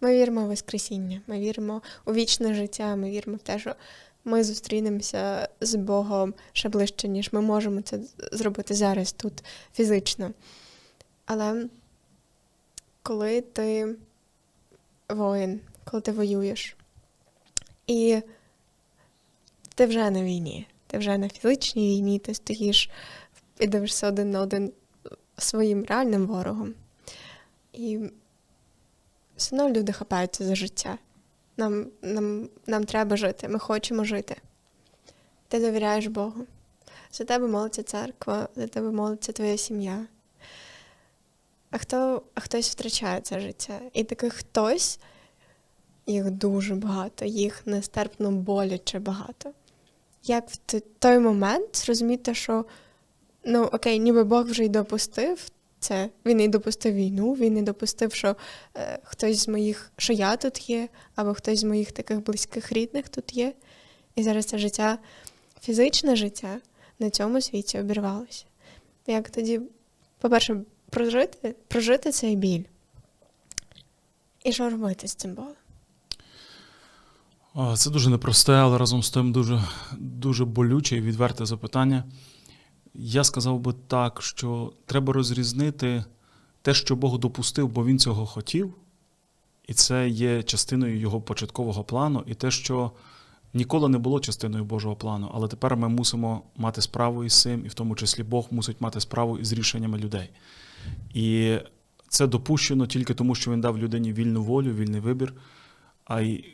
Ми віримо в Воскресіння, ми віримо у вічне життя, ми віримо в те, що ми зустрінемося з Богом ще ближче, ніж ми можемо це зробити зараз тут фізично. Але коли ти воїн, коли ти воюєш, і ти вже на війні, ти вже на фізичній війні, ти стоїш і дивишся один на один своїм реальним ворогом. І все одно люди хапаються за життя. Нам, нам, нам треба жити, ми хочемо жити. Ти довіряєш Богу. За тебе молиться церква, за тебе молиться твоя сім'я. А, хто, а хтось втрачає це життя. І таких хтось, їх дуже багато, їх нестерпно боляче багато. Як в той момент зрозуміти, що ну окей, ніби Бог вже й допустив це. Він і допустив війну, він і допустив, що е, хтось з моїх, що я тут є, або хтось з моїх таких близьких рідних тут є. І зараз це життя, фізичне життя на цьому світі обірвалося. Як тоді, по-перше, прожити, прожити цей біль? І що робити з цим болем? Це дуже непросте, але разом з тим дуже, дуже болюче і відверте запитання. Я сказав би так, що треба розрізнити те, що Бог допустив, бо Він цього хотів, і це є частиною його початкового плану, і те, що ніколи не було частиною Божого плану, але тепер ми мусимо мати справу із цим, і в тому числі Бог мусить мати справу із рішеннями людей. І це допущено тільки тому, що він дав людині вільну волю, вільний вибір, а й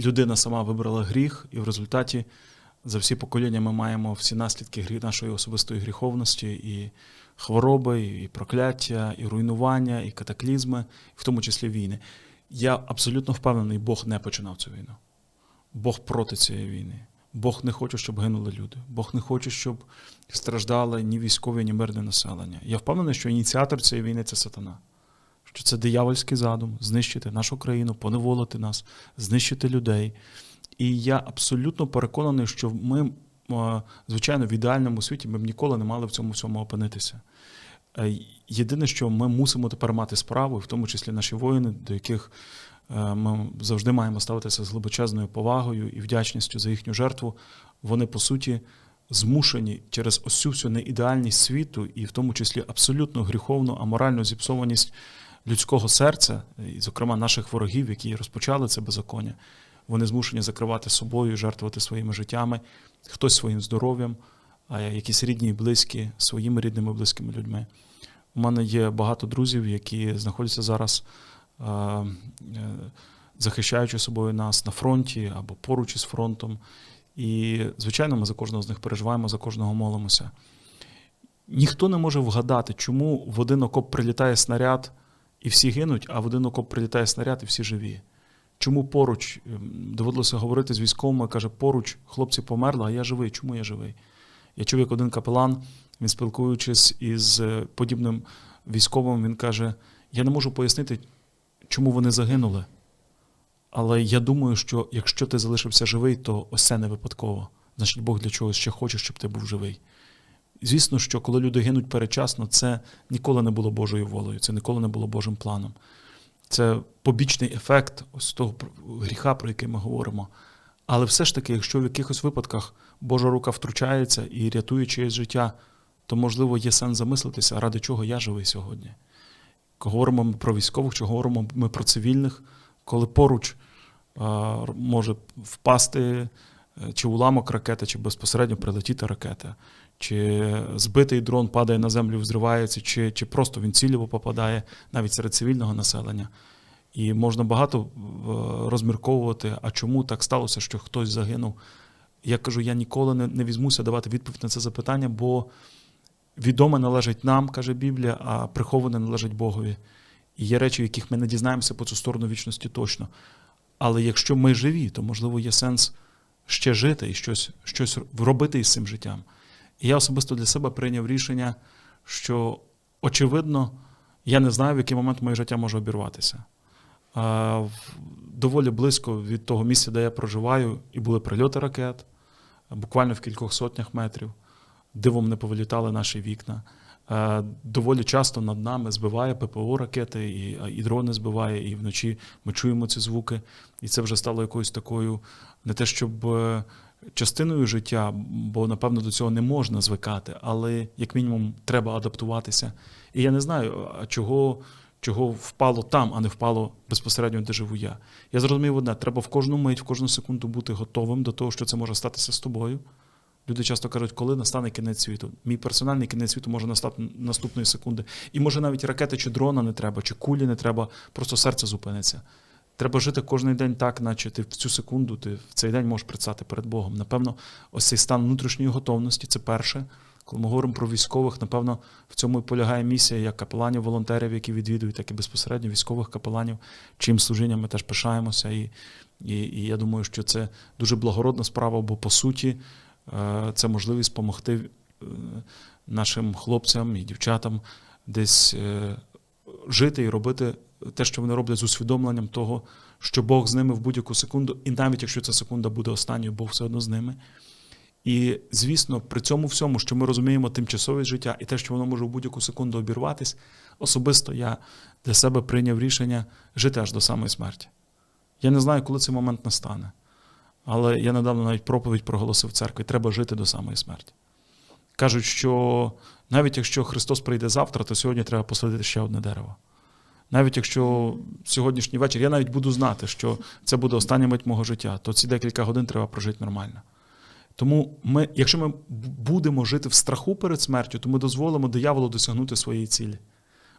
людина сама вибрала гріх, і в результаті за всі покоління ми маємо всі наслідки нашої особистої гріховності, і хвороби, і прокляття, і руйнування, і катаклізми, в тому числі війни. Я абсолютно впевнений, Бог не починав цю війну. Бог проти цієї війни. Бог не хоче, щоб гинули люди. Бог не хоче, щоб страждали ні військові, ні мирне населення. Я впевнений, що ініціатор цієї війни це сатана. Що це диявольський задум знищити нашу країну, поневолити нас, знищити людей. І я абсолютно переконаний, що ми, звичайно, в ідеальному світі ми б ніколи не мали в цьому всьому опинитися. Е, Єдине, що ми мусимо тепер мати справу, в тому числі наші воїни, до яких е, ми завжди маємо ставитися з глибочезною повагою і вдячністю за їхню жертву, вони по суті змушені через ось всю неідеальність світу, і в тому числі абсолютно гріховну, аморальну зіпсованість людського серця, і, зокрема, наших ворогів, які розпочали це беззаконня, вони змушені закривати собою, жертвувати своїми життями, хтось своїм здоров'ям, а якісь рідні і близькі, своїми рідними і близькими людьми. У мене є багато друзів, які знаходяться зараз, е, е, захищаючи собою нас на фронті або поруч із фронтом. І, звичайно, ми за кожного з них переживаємо, за кожного молимося. Ніхто не може вгадати, чому в один окоп прилітає снаряд і всі гинуть, а в один окоп прилітає снаряд і всі живі. Чому поруч ем, доводилося говорити з військовими, каже, поруч хлопці померли, а я живий. Чому я живий? Я чув, як один капелан, він спілкуючись із е, подібним військовим, він каже: Я не можу пояснити, чому вони загинули. Але я думаю, що якщо ти залишився живий, то ось це не випадково. Значить, Бог для чогось ще хоче, щоб ти був живий. Звісно, що коли люди гинуть передчасно, це ніколи не було Божою волею, це ніколи не було Божим планом. Це побічний ефект ось того гріха, про який ми говоримо. Але все ж таки, якщо в якихось випадках Божа рука втручається і рятує чиєсь життя, то можливо є сенс замислитися, ради чого я живий сьогодні. Говоримо ми про військових, чи говоримо ми про цивільних, коли поруч а, може впасти е, чи уламок ракети, чи безпосередньо прилетіти ракета, чи збитий дрон падає на землю, взривається, чи, чи просто він ціліво попадає навіть серед цивільного населення. І можна багато е, розмірковувати, а чому так сталося, що хтось загинув. Я кажу, я ніколи не, не візьмуся давати відповідь на це запитання, бо відоме належить нам, каже Біблія, а приховане належить Богові. І є речі, в яких ми не дізнаємося по цю сторону вічності точно. Але якщо ми живі, то можливо є сенс ще жити і щось, щось робити із цим життям. Я особисто для себе прийняв рішення, що очевидно, я не знаю, в який момент моє життя може обірватися. Доволі близько від того місця, де я проживаю, і були прильоти ракет, буквально в кількох сотнях метрів. Дивом не повилітали наші вікна. доволі часто над нами збиває ППО ракети, і, і дрони збиває, і вночі ми чуємо ці звуки. І це вже стало якоюсь такою, не те щоб е, частиною життя, бо напевно до цього не можна звикати, але як мінімум треба адаптуватися. І я не знаю, чого, чого впало там, а не впало безпосередньо, де живу я. Я зрозумів одне: треба в кожну мить, в кожну секунду бути готовим до того, що це може статися з тобою. Люди часто кажуть, коли настане кінець світу. Мій персональний кінець світу може настати наступної секунди. І може навіть ракети чи дрона не треба, чи кулі не треба, просто серце зупиниться. Треба жити кожен день так, наче ти в цю секунду, ти в цей день можеш предстати перед Богом. Напевно, ось цей стан внутрішньої готовності це перше. Коли ми говоримо про військових, напевно, в цьому і полягає місія як капеланів, волонтерів, які відвідують, так і безпосередньо військових капеланів, чим служінням ми теж пишаємося. І, і, і я думаю, що це дуже благородна справа, бо по суті е, це можливість допомогти е, нашим хлопцям і дівчатам десь е, жити і робити те, що вони роблять з усвідомленням того, що Бог з ними в будь-яку секунду, і навіть якщо ця секунда буде останньою, Бог все одно з ними. І, звісно, при цьому всьому, що ми розуміємо тимчасовість життя і те, що воно може в будь-яку секунду обірватись, особисто я для себе прийняв рішення жити аж до самої смерті. Я не знаю, коли цей момент настане. Але я недавно навіть проповідь проголосив в церкві: треба жити до самої смерті. Кажуть, що навіть якщо Христос прийде завтра, то сьогодні треба посадити ще одне дерево. Навіть якщо сьогоднішній вечір, я навіть буду знати, що це буде остання мить мого життя, то ці декілька годин треба прожити нормально. Тому ми, якщо ми будемо жити в страху перед смертю, то ми дозволимо дияволу досягнути своєї цілі.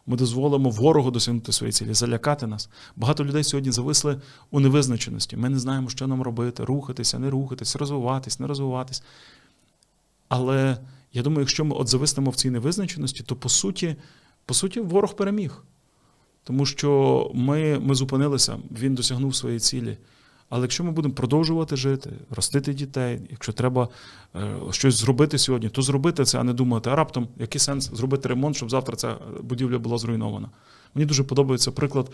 Ми дозволимо ворогу досягнути своєї цілі, залякати нас. Багато людей сьогодні зависли у невизначеності. Ми не знаємо, що нам робити, рухатися, не рухатись, розвиватись, не розвиватись. Але я думаю, якщо ми от зависнемо в цій невизначеності, то по суті, по суті, ворог переміг. Тому що ми, ми зупинилися, він досягнув своєї цілі. Але якщо ми будемо продовжувати жити, ростити дітей, якщо треба е, щось зробити сьогодні, то зробити це, а не думати, а раптом який сенс зробити ремонт, щоб завтра ця будівля була зруйнована. Мені дуже подобається приклад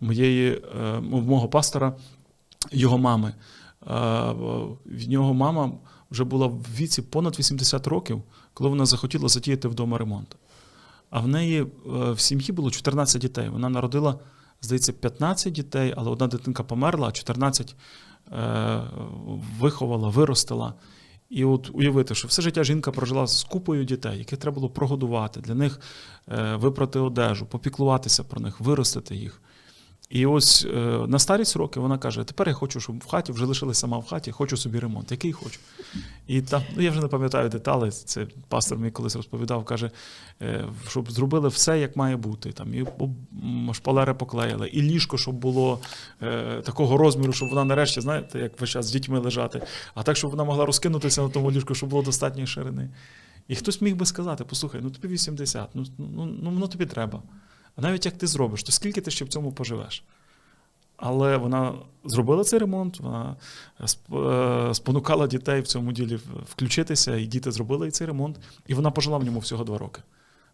моєї, е, мого пастора, його мами. Е, В нього мама вже була в віці понад 80 років, коли вона захотіла затіяти вдома ремонт. А в неї е, в сім'ї було 14 дітей. Вона народила, здається, 15 дітей, але одна дитинка померла, а 14 е, виховала, виростила. І от уявити, що все життя жінка прожила з купою дітей, яких треба було прогодувати, для них е, випрати одежу, попіклуватися про них, виростити їх. І ось е, на старість роки вона каже: тепер я хочу, щоб в хаті вже лишилася сама в хаті, хочу собі ремонт. Який хочу. І там, ну я вже не пам'ятаю деталі. Це пастор мені колись розповідав, каже, е, щоб зробили все, як має бути. Там і шпалери поклеїли, і ліжко, щоб було е, такого розміру, щоб вона нарешті, знаєте, як весь час з дітьми лежати, а так, щоб вона могла розкинутися на тому ліжку, щоб було достатньої ширини. І хтось міг би сказати: послухай, ну тобі 80, ну, ну, ну воно тобі треба. А навіть як ти зробиш, то скільки ти ще в цьому поживеш? Але вона зробила цей ремонт, вона е, спонукала дітей в цьому ділі включитися, і діти зробили цей ремонт, і вона пожила в ньому всього два роки.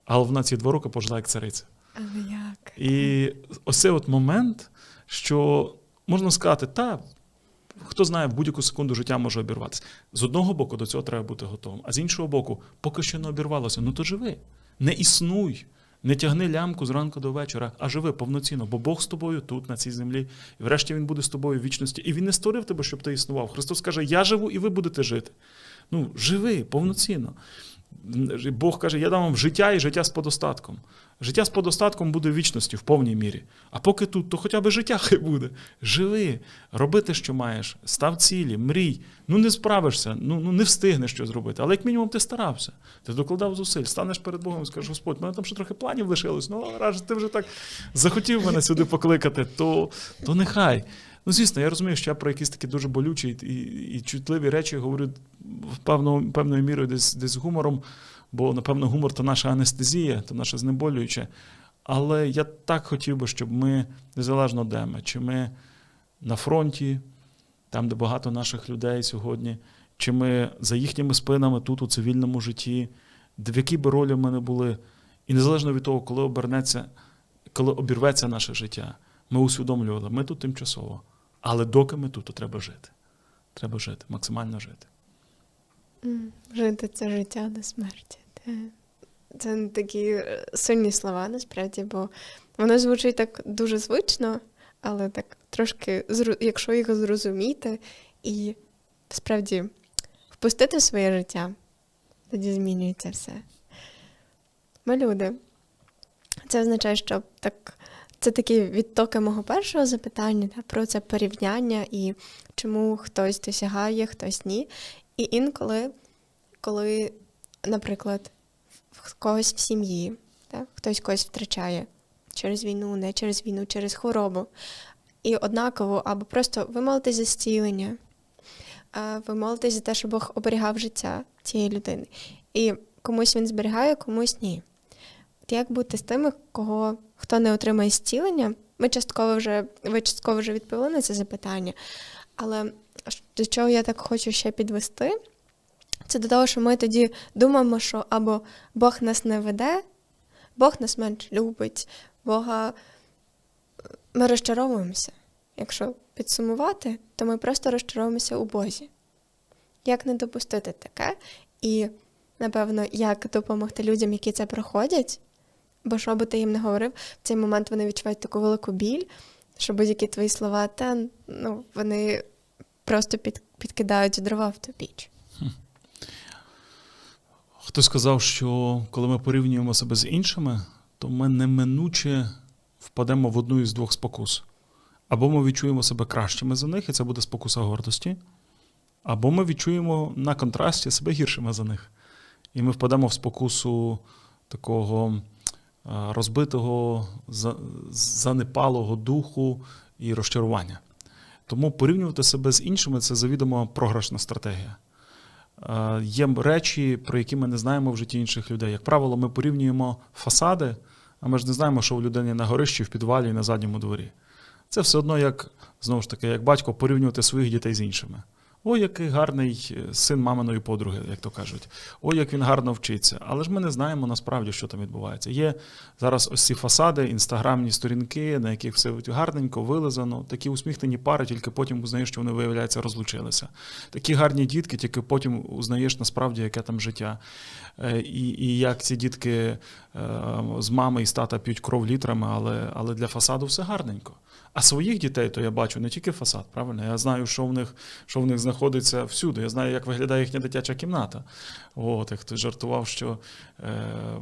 Але вона ці два роки пожила як цариця. Але як? І ось цей от момент, що можна сказати, та хто знає, в будь-яку секунду життя може обірватися. З одного боку, до цього треба бути готовим, а з іншого боку, поки що не обірвалося, ну то живи, не існуй. Не тягни лямку зранку до вечора, а живи повноцінно, бо Бог з тобою тут, на цій землі, і врешті Він буде з тобою в вічності. І Він не створив тебе, щоб ти існував. Христос каже: Я живу, і ви будете жити. Ну, живи повноцінно. Бог каже, я дам вам життя і життя з подостатком. Життя з подостатком буде в вічності в повній мірі. А поки тут, то хоча б життя хай буде. Живи, роби те, що маєш, став цілі, мрій. Ну не справишся, ну, ну не встигнеш що зробити. Але як мінімум ти старався, ти докладав зусиль, станеш перед Богом і скажеш, Господь, в мене там ще трохи планів лишилось, ну раз ти вже так захотів мене сюди покликати, то, то нехай. Ну, звісно, я розумію, що я про якісь такі дуже болючі і, і, чутливі речі говорю певною, певною мірою десь, десь гумором, бо, напевно, гумор то наша анестезія, то наше знеболююче. Але я так хотів би, щоб ми, незалежно де ми, чи ми на фронті, там, де багато наших людей сьогодні, чи ми за їхніми спинами тут, у цивільному житті, в якій би ролі ми не були, і незалежно від того, коли обернеться, коли обірветься наше життя, ми усвідомлювали, ми тут тимчасово. Але доки ми тут, то треба жити. Треба жити, максимально жити. Жити це життя до смерті. Це такі е, сильні слова, насправді, бо воно звучить так дуже звично, але так трошки, якщо їх зрозуміти і справді впустити в своє життя, тоді змінюється все. Ми люди. Це означає, що так, це такі відтоки мого першого запитання та, про це порівняння і чому хтось досягає, хтось ні. І інколи, коли, наприклад, в когось в сім'ї, так, хтось когось втрачає через війну, не через війну, через хворобу. І однаково, або просто ви молитесь за зцілення, ви молитесь за те, щоб Бог оберігав життя цієї людини. І комусь він зберігає, комусь ні. Як бути з тими, кого хто не отримає зцілення? Ми частково вже ви частково вже відповіли на це запитання. Але до чого я так хочу ще підвести, це до того, що ми тоді думаємо, що або Бог нас не веде, Бог нас менш любить, Бога ми розчаровуємося. Якщо підсумувати, то ми просто розчаровуємося у Бозі. Як не допустити таке? І, напевно, як допомогти людям, які це проходять, бо що би ти їм не говорив, в цей момент вони відчувають таку велику біль, що будь-які твої слова, та ну, вони просто під, підкидають дрова в ту піч. Хтось сказав, що коли ми порівнюємо себе з іншими, то ми неминуче впадемо в одну із двох спокус. Або ми відчуємо себе кращими за них, і це буде спокуса гордості, або ми відчуємо на контрасті себе гіршими за них. І ми впадемо в спокусу такого розбитого, занепалого духу і розчарування. Тому порівнювати себе з іншими це завідомо програшна стратегія. Е, Є речі, про які ми не знаємо в житті інших людей. Як правило, ми порівнюємо фасади, а ми ж не знаємо, що у людини на горищі, в підвалі і на задньому дворі. Це все одно, як знову ж таки, як батько порівнювати своїх дітей з іншими. Ой, який гарний е, син маминої подруги, як то кажуть. Ой, як він гарно вчиться. Але ж ми не знаємо насправді, що там відбувається. Є зараз ось ці фасади, інстаграмні сторінки, на яких все гарненько вилизано, такі усміхнені пари, тільки потім узнаєш, що вони, виявляється, розлучилися. Такі гарні дітки, тільки потім узнаєш насправді, яке там життя. Е, І, і як ці дітки е, з мами і з тата п'ють кров літрами, але, але для фасаду все гарненько. А своїх дітей то я бачу не тільки фасад, правильно? Я знаю, що в них, що в них знаходиться всюди. Я знаю, як виглядає їхня дитяча кімната. От, як хтось жартував, що е,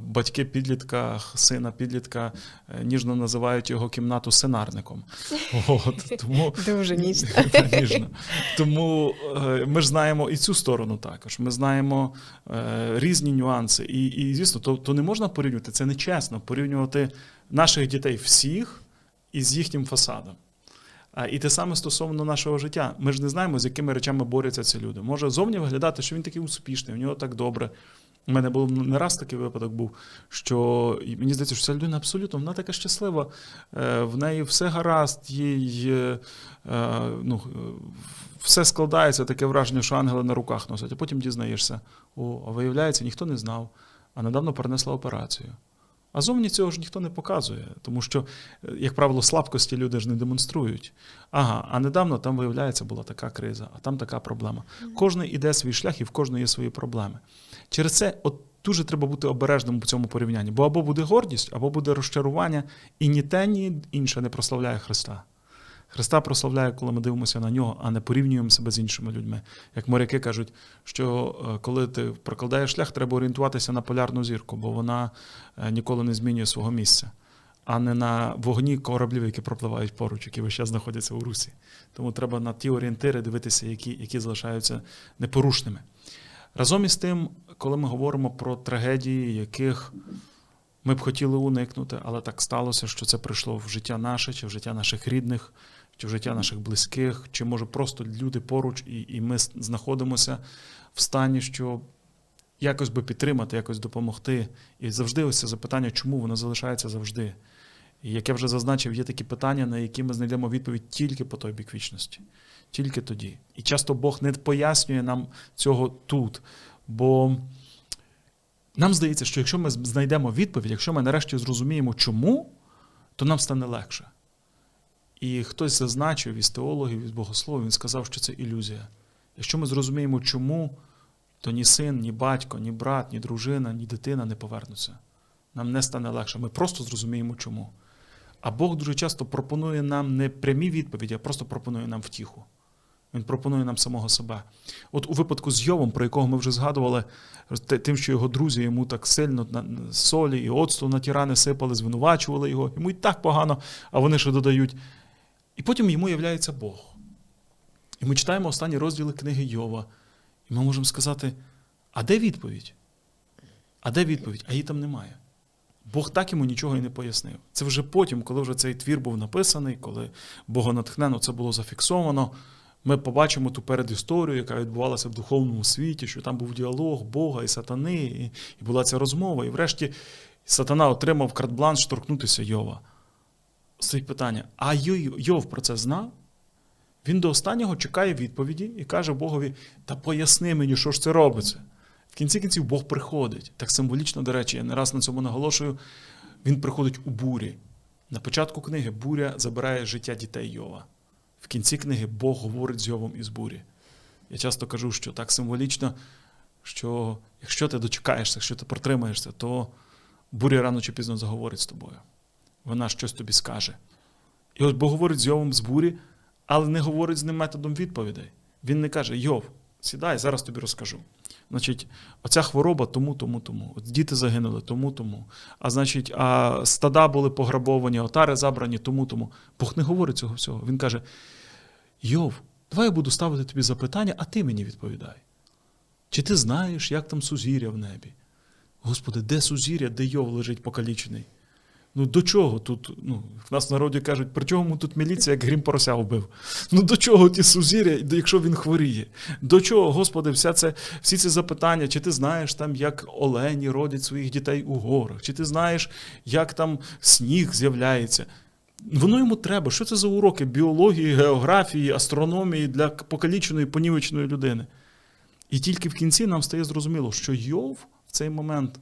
батьки підлітка, сина підлітка е, ніжно називають його кімнату сценарником. От, тому, Дуже ніжно. Ніжно. Тому е, ми ж знаємо і цю сторону також. Ми знаємо е, різні нюанси. І, і звісно, то, то не можна порівнювати, це нечесно порівнювати наших дітей всіх із їхнім фасадом. І те саме стосовно нашого життя. Ми ж не знаємо, з якими речами борються ці люди. Може зовні виглядати, що він такий успішний, у нього так добре. У мене був не раз такий випадок був, що мені здається, що ця людина абсолютно вона така щаслива, е, в неї все гаразд, їй е, е, ну, все складається, таке враження, що ангели на руках носять, а потім дізнаєшся, о, а виявляється, ніхто не знав, а недавно перенесла операцію. А зовні цього ж ніхто не показує, тому що, е, як правило, слабкості люди ж не демонструють. Ага, а недавно там, виявляється, була така криза, а там така проблема. Кожен іде свій шлях і в кожного є свої проблеми. Через це от дуже треба бути обережним у цьому порівнянні, бо або буде гордість, або буде розчарування, і ні те, ні інше не прославляє Христа. Христа прославляє, коли ми дивимося на нього, а не порівнюємо себе з іншими людьми. Як моряки кажуть, що е, коли ти прокладаєш шлях, треба орієнтуватися на полярну зірку, бо вона е, ніколи не змінює свого місця, а не на вогні кораблів, які пропливають поруч, які весь час знаходяться у русі. Тому треба на ті орієнтири дивитися, які, які залишаються непорушними. Разом із тим, коли ми говоримо про трагедії, яких ми б хотіли уникнути, але так сталося, що це прийшло в життя наше, чи в життя наших рідних, чи в життя наших близьких, чи може просто люди поруч, і, і ми знаходимося в стані, що якось би підтримати, якось допомогти. І завжди ось це запитання, чому воно залишається завжди. І як я вже зазначив, є такі питання, на які ми знайдемо відповідь тільки по той бік вічності, тільки тоді. І часто Бог не пояснює нам цього тут. Бо нам здається, що якщо ми знайдемо відповідь, якщо ми нарешті зрозуміємо, чому, то нам стане легше. І хтось зазначив із теологів, із богословів, він сказав, що це ілюзія. Якщо ми зрозуміємо, чому, то ні син, ні батько, ні брат, ні дружина, ні дитина не повернуться. Нам не стане легше. Ми просто зрозуміємо, чому. А Бог дуже часто пропонує нам не прямі відповіді, а просто пропонує нам втіху. Він пропонує нам самого себе. От у випадку з Йовом, про якого ми вже згадували, тим, що його друзі йому так сильно на- солі і оцту на ті рани сипали, звинувачували його, йому і так погано, а вони ще додають. І потім йому являється Бог. І ми читаємо останні розділи книги Йова, і ми можемо сказати: а де відповідь? А де відповідь? А її там немає. Бог так йому нічого і не пояснив. Це вже потім, коли вже цей твір був написаний, коли богонатхнено це було зафіксовано. Ми побачимо ту передісторію, яка відбувалася в духовному світі, що там був діалог Бога і сатани, і була ця розмова. І врешті сатана отримав карт-бланш торкнутися Йова. Стоїть питання: а Йов про це знав? Він до останнього чекає відповіді і каже Богові: Та поясни мені, що ж це робиться. В кінці кінців Бог приходить. Так символічно, до речі, я не раз на цьому наголошую. Він приходить у бурі. На початку книги буря забирає життя дітей Йова. В кінці книги Бог говорить з Йовом із бурі. Я часто кажу, що так символічно, що якщо ти дочекаєшся, якщо ти протримаєшся, то буря рано чи пізно заговорить з тобою. Вона щось тобі скаже. І от Бог говорить з Йовом з бурі, але не говорить з ним методом відповідей. Він не каже: Йов, сідай, зараз тобі розкажу. Значить, оця хвороба тому, тому, тому. От діти загинули, тому, тому. А значить, а стада були пограбовані, отари забрані, тому, тому. Бог не говорить цього всього. Він каже: Йов, давай я буду ставити тобі запитання, а ти мені відповідай. Чи ти знаєш, як там сузір'я в небі? Господи, де сузір'я, де Йов лежить покалічений? Ну до чого тут? Ну, в нас в народі кажуть, при чому тут міліція, як грім порося вбив? Ну до чого ті сузір'я, якщо він хворіє? До чого, Господи, вся це, всі ці запитання, чи ти знаєш там, як олені родять своїх дітей у горах, чи ти знаєш, як там сніг з'являється? Воно йому треба. Що це за уроки біології, географії, астрономії для покаліченої, понівеченої людини? І тільки в кінці нам стає зрозуміло, що Йов в цей момент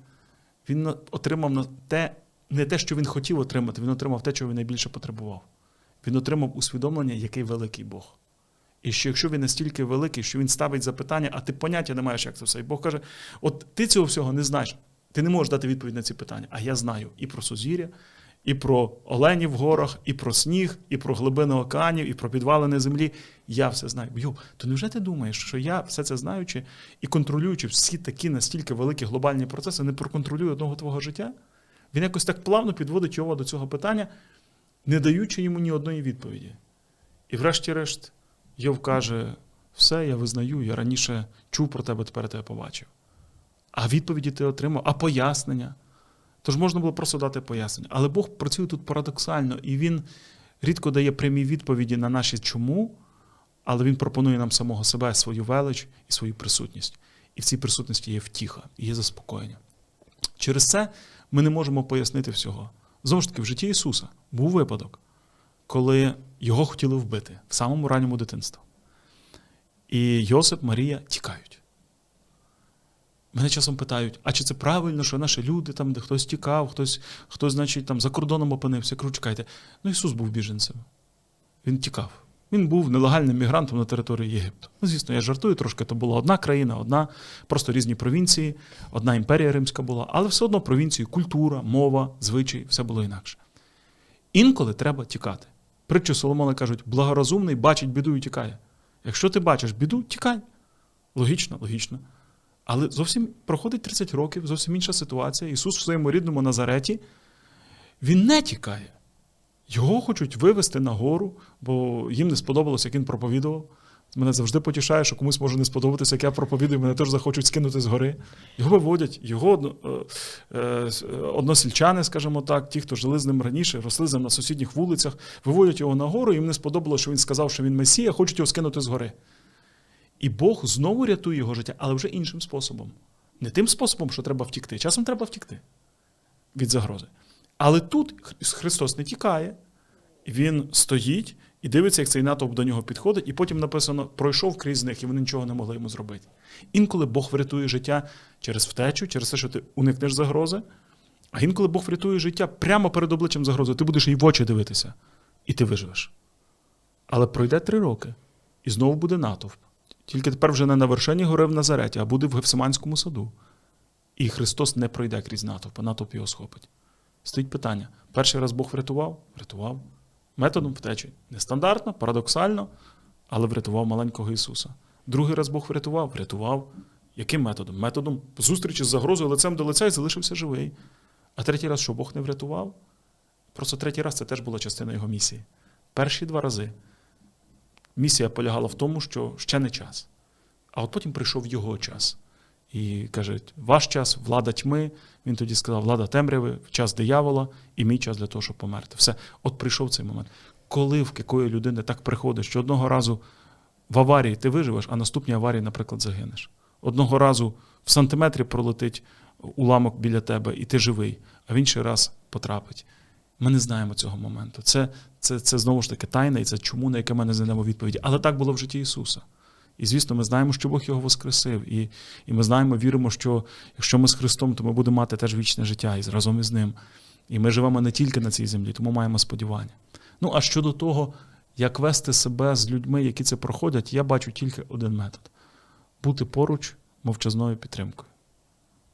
він отримав на те, не те, що він хотів отримати, він отримав те, чого він найбільше потребував. Він отримав усвідомлення, який великий Бог. І що якщо він настільки великий, що він ставить запитання, а ти поняття не маєш, як це все. І Бог каже: от ти цього всього не знаєш, ти не можеш дати відповідь на ці питання. А я знаю і про сузір'я, і про оленів в горах, і про сніг, і про глибини океанів, і про підвалини землі. Я все знаю. Йо, то невже ти думаєш, що я все це знаючи і контролюючи всі такі настільки великі глобальні процеси, не проконтролюю одного твого життя? Він якось так плавно підводить його до цього питання, не даючи йому ні одної відповіді. І врешті-решт, Йов каже: все, я визнаю, я раніше чув про тебе, тепер тебе побачив. А відповіді ти отримав, а пояснення. Тож можна було просто дати пояснення. Але Бог працює тут парадоксально, і Він рідко дає прямі відповіді на наші чому, але Він пропонує нам самого себе, свою велич і свою присутність. І в цій присутності є втіха, і є заспокоєння. Через це ми не можемо пояснити всього. Знову ж таки, в житті Ісуса був випадок, коли його хотіли вбити в самому ранньому дитинстві. І Йосип, Марія тікають. Мене часом питають, а чи це правильно, що наші люди, там, де хтось тікав, хтось, хтось значить, там, за кордоном опинився. Чекайте. Ну, Ісус був біженцем. Він тікав. Він був нелегальним мігрантом на території Єгипту. Ну, звісно, я жартую трошки, то була одна країна, одна, просто різні провінції, одна імперія римська була, але все одно провінції, культура, мова, звичаї, все було інакше. Інколи треба тікати. Притчу Соломона кажуть, благорозумний бачить біду і тікає. Якщо ти бачиш біду, тікай. Логічно, логічно. Але зовсім проходить 30 років, зовсім інша ситуація. Ісус в своєму рідному Назареті, він не тікає. Його хочуть вивести на гору, бо їм не сподобалося, як він проповідував. Мене завжди потішає, що комусь може не сподобатися, як я проповідую, мене теж захочуть скинути з гори. Його виводять, його одно- е, е, односельчани, скажімо так, ті, хто жили з ним раніше, росли з ним на сусідніх вулицях, виводять його на гору, їм не сподобалося, що він сказав, що він Месія, хочуть його скинути з гори. І Бог знову рятує його життя, але вже іншим способом. Не тим способом, що треба втікти. Часом треба втікти від загрози. Але тут Христос не тікає, він стоїть і дивиться, як цей натовп до нього підходить, і потім написано: пройшов крізь них, і вони нічого не могли йому зробити. Інколи Бог врятує життя через втечу, через те, що ти уникнеш загрози. А інколи Бог врятує життя прямо перед обличчям загрози. Ти будеш їй в очі дивитися, і ти виживеш. Але пройде три роки, і знову буде натовп. Тільки тепер вже не на вершині гори в Назареті, а буде в Гефсиманському саду. І Христос не пройде крізь натовп, а натовп його схопить. Стоїть питання: перший раз Бог врятував? Врятував. Методом втечі. Нестандартно, парадоксально, але врятував маленького Ісуса. Другий раз Бог врятував? Врятував. Яким методом? Методом зустрічі з загрозою лицем до лиця і залишився живий. А третій раз, що Бог не врятував? Просто третій раз це теж була частина його місії. Перші два рази місія полягала в тому, що ще не час. А от потім прийшов його час. І каже, ваш час, влада тьми. Він тоді сказав, влада темряви, час диявола і мій час для того, щоб померти. Все, от прийшов цей момент. Коли в якої людини так приходить, що одного разу в аварії ти виживеш, а наступній аварії, наприклад, загинеш. Одного разу в сантиметрі пролетить уламок біля тебе, і ти живий, а в інший раз потрапить. Ми не знаємо цього моменту. Це, це, це знову ж таки тайна, і це чому, на яке ми не знайдемо відповіді. Але так було в житті Ісуса. І звісно, ми знаємо, що Бог його воскресив. І, і ми знаємо, віримо, що якщо ми з Христом, то ми будемо мати теж вічне життя і разом із Ним. І ми живемо не тільки на цій землі, тому маємо сподівання. Ну а щодо того, як вести себе з людьми, які це проходять, я бачу тільки один метод: бути поруч мовчазною підтримкою.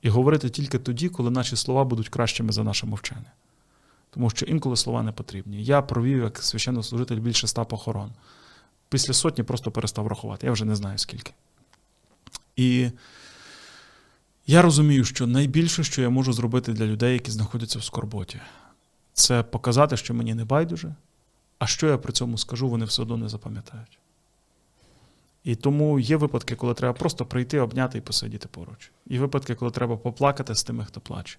І говорити тільки тоді, коли наші слова будуть кращими за наше мовчання. Тому що інколи слова не потрібні. Я провів як священнослужитель більше ста похорон. Після сотні просто перестав рахувати. Я вже не знаю скільки. І я розумію, що найбільше, що я можу зробити для людей, які знаходяться в скорботі, це показати, що мені не байдуже, а що я при цьому скажу, вони все одно не запам'ятають. І тому є випадки, коли треба просто прийти, обняти і посидіти поруч. Є випадки, коли треба поплакати з тими, хто плаче.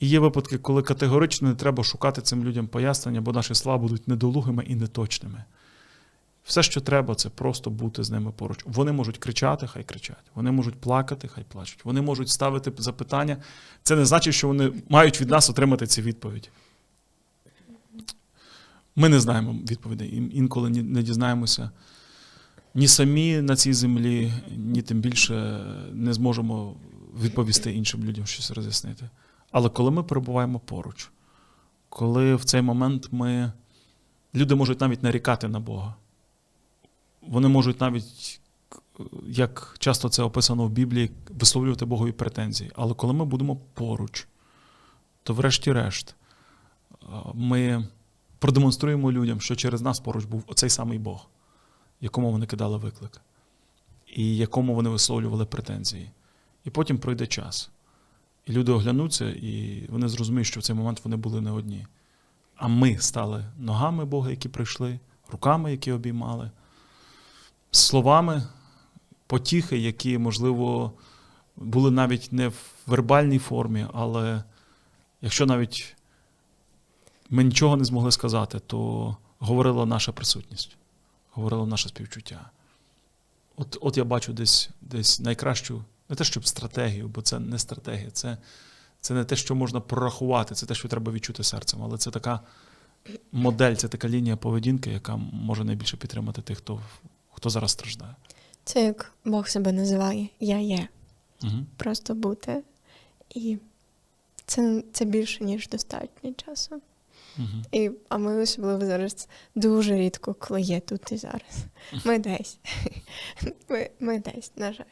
І є випадки, коли категорично не треба шукати цим людям пояснення, бо наші слова будуть недолугими і неточними. Все, що треба, це просто бути з ними поруч. Вони можуть кричати, хай кричать. Вони можуть плакати, хай плачуть. Вони можуть ставити запитання. Це не значить, що вони мають від нас отримати ці відповіді. Ми не знаємо відповідей. Інколи не дізнаємося ні самі на цій землі, ні тим більше не зможемо відповісти іншим людям щось роз'яснити. Але коли ми перебуваємо поруч, коли в цей момент ми. Люди можуть навіть нарікати на Бога. Вони можуть навіть, як часто це описано в Біблії, висловлювати Богові претензії. Але коли ми будемо поруч, то врешті-решт е, ми продемонструємо людям, що через нас поруч був оцей самий Бог, якому вони кидали виклик, і якому вони висловлювали претензії. І потім пройде час. І люди оглянуться, і вони зрозуміють, що в цей момент вони були не одні. А ми стали ногами Бога, які прийшли, руками, які обіймали, словами потіхи, які, можливо, були навіть не в вербальній формі, але якщо навіть ми нічого не змогли сказати, то говорила наша присутність, говорило наше співчуття. От, от я бачу десь, десь найкращу, не те, щоб стратегію, бо це не стратегія, це, це не те, що можна прорахувати, це те, що треба відчути серцем, але це така модель, це така лінія поведінки, яка може найбільше підтримати тих, хто, хто зараз страждає. Це як Бог себе називає Я є. Угу. Просто бути. І це, це більше, ніж достатньо часу. Угу. І, а ми особливо зараз дуже рідко, коли є тут і зараз. Ми десь. Ми, ми десь, на жаль.